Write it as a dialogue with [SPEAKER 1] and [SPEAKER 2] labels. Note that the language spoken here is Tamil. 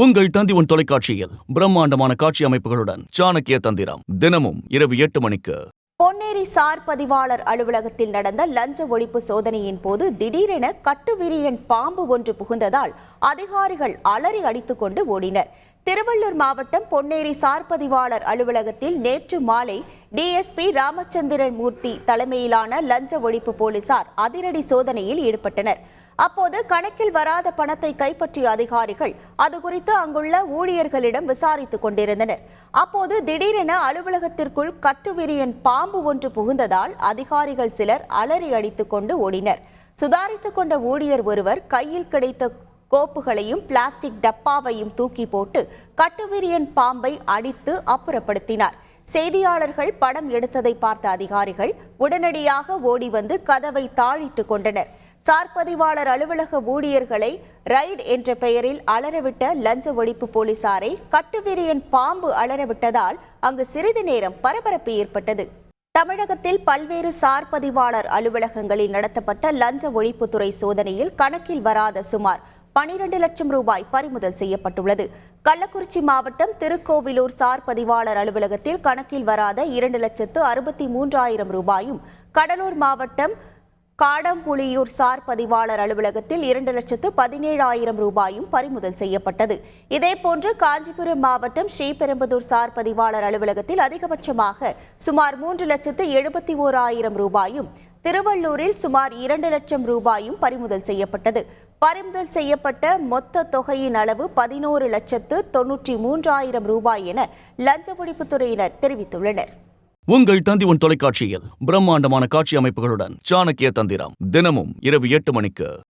[SPEAKER 1] உங்கள் தந்தி உன் தொலைக்காட்சியில் பிரம்மாண்டமான காட்சி அமைப்புகளுடன் சாணக்கிய தந்திரம் தினமும் இரவு எட்டு மணிக்கு.
[SPEAKER 2] பொன்னேரி சார் பதிவாளர் அலுவலகத்தில் நடந்த லஞ்ச ஒழிப்பு சோதனையின் போது திடீரென கட்டுவிரியன் பாம்பு ஒன்று புகுந்ததால் அதிகாரிகள் அலறி அடித்துக்கொண்டு ஓடினர். திருவள்ளூர் மாவட்டம் பொன்னேரி சார் பதிவாளர் அலுவலகத்தில் நேற்று மாலை டிஎஸ்பி ராமச்சந்திரன் மூர்த்தி தலைமையிலான லஞ்ச ஒழிப்பு போலீசார் அதிரடி சோதனையில் ஈடுபட்டனர். அப்போது கணக்கில் வராத பணத்தை கைப்பற்றிய அதிகாரிகள் அது குறித்து அங்குள்ள ஊழியர்களிடம் விசாரித்துக் கொண்டிருந்தனர். அப்போது திடீரென அலுவலகத்திற்குள் கட்டுவிரியன் பாம்பு ஒன்று புகுந்ததால் அதிகாரிகள் சிலர் அலறி அடித்துக் கொண்டு ஓடினர். சுதாரித்துக் கொண்ட ஊழியர் ஒருவர் கையில் கிடைத்த கோப்புகளையும் பிளாஸ்டிக் டப்பாவையும் தூக்கி போட்டு கட்டுவிரியன் பாம்பை அடித்து அப்புறப்படுத்தினார். செய்தியாளர்கள் படம் எடுத்ததை பார்த்த அதிகாரிகள் உடனடியாக ஓடி வந்து கதவை தாழிட்டு கொண்டனர். சார்பதிவாளர் அலுவலக ஊழியர்களை ரைட் என்ற பெயரில் அலறவிட்ட லஞ்ச ஒழிப்பு போலீசாரை கட்டுவிரியன் பாம்பு அலறவிட்டதால் அங்கு சிறிது நேரம் பரபரப்பு ஏற்பட்டது. தமிழகத்தில் பல்வேறு சார்பதிவாளர் அலுவலகங்களில் நடத்தப்பட்ட லஞ்ச ஒழிப்புத்துறை சோதனையில் கணக்கில் வராத சுமார் பனிரெண்டு லட்சம் ரூபாய் பறிமுதல் செய்யப்பட்டுள்ளது. கள்ளக்குறிச்சி மாவட்டம் திருக்கோவிலூர் சார் பதிவாளர் அலுவலகத்தில் கணக்கில் வராத இரண்டு லட்சத்து அறுபத்தி மூன்றாயிரம் ரூபாயும் கடலூர் மாவட்டம் காடம்புலியூர் சார் பதிவாளர் அலுவலகத்தில் இரண்டு லட்சத்து பதினேழாயிரம் ரூபாயும் பறிமுதல் செய்யப்பட்டது. இதேபோன்று காஞ்சிபுரம் மாவட்டம் ஸ்ரீபெரும்புதூர் சார் பதிவாளர் அலுவலகத்தில் அதிகபட்சமாக சுமார் மூன்று லட்சத்து எழுபத்தி ஓராயிரம் ரூபாயும் திருவள்ளூரில் சுமார் இரண்டு லட்சம் ரூபாயும் பறிமுதல் செய்யப்பட்டது. பறிமுதல் செய்யப்பட்ட மொத்த தொகையின் அளவு பதினோரு லட்சத்து தொன்னூற்றி மூன்றாயிரம் ரூபாய் என லஞ்ச ஒழிப்புத்துறையினர் தெரிவித்துள்ளனர்.
[SPEAKER 1] உங்கள் தந்தி ஒன் தொலைக்காட்சியில் பிரம்மாண்டமான காட்சி அமைப்புகளுடன் சாணக்கிய தந்திரம் தினமும் இரவு எட்டு மணிக்கு